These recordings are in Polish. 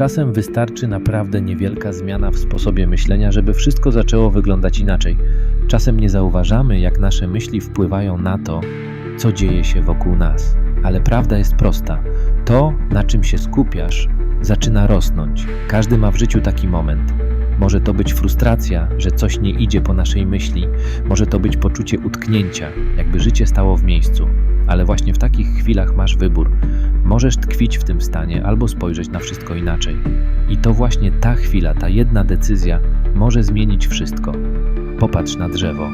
Czasem wystarczy naprawdę niewielka zmiana w sposobie myślenia, żeby wszystko zaczęło wyglądać inaczej. Czasem nie zauważamy, jak nasze myśli wpływają na to, co dzieje się wokół nas. Ale prawda jest prosta. To, na czym się skupiasz, zaczyna rosnąć. Każdy ma w życiu taki moment. Może to być frustracja, że coś nie idzie po naszej myśli, może to być poczucie utknięcia, jakby życie stało w miejscu. Ale właśnie w takich chwilach masz wybór. Możesz tkwić w tym stanie albo spojrzeć na wszystko inaczej. I to właśnie ta chwila, ta jedna decyzja może zmienić wszystko. Popatrz na drzewo.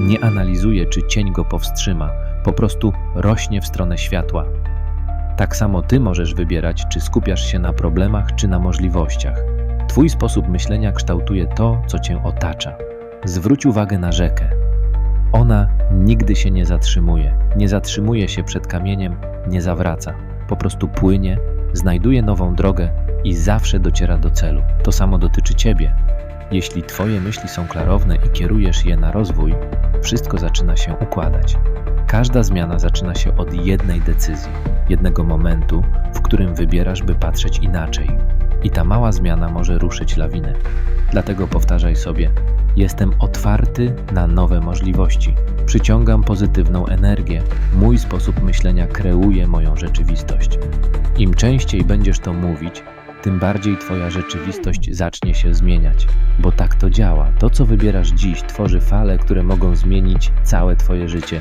Nie analizuje, czy cień go powstrzyma, po prostu rośnie w stronę światła. Tak samo ty możesz wybierać, czy skupiasz się na problemach, czy na możliwościach. Twój sposób myślenia kształtuje to, co cię otacza. Zwróć uwagę na rzekę. Ona nigdy się nie zatrzymuje, nie zatrzymuje się przed kamieniem, nie zawraca. Po prostu płynie, znajduje nową drogę i zawsze dociera do celu. To samo dotyczy ciebie. Jeśli twoje myśli są klarowne i kierujesz je na rozwój, wszystko zaczyna się układać. Każda zmiana zaczyna się od jednej decyzji, jednego momentu, w którym wybierasz, by patrzeć inaczej. I ta mała zmiana może ruszyć lawinę. Dlatego powtarzaj sobie: Jestem otwarty na nowe możliwości. Przyciągam pozytywną energię. Mój sposób myślenia kreuje moją rzeczywistość. Im częściej będziesz to mówić, tym bardziej Twoja rzeczywistość zacznie się zmieniać. Bo tak to działa. To, co wybierasz dziś, tworzy fale, które mogą zmienić całe Twoje życie.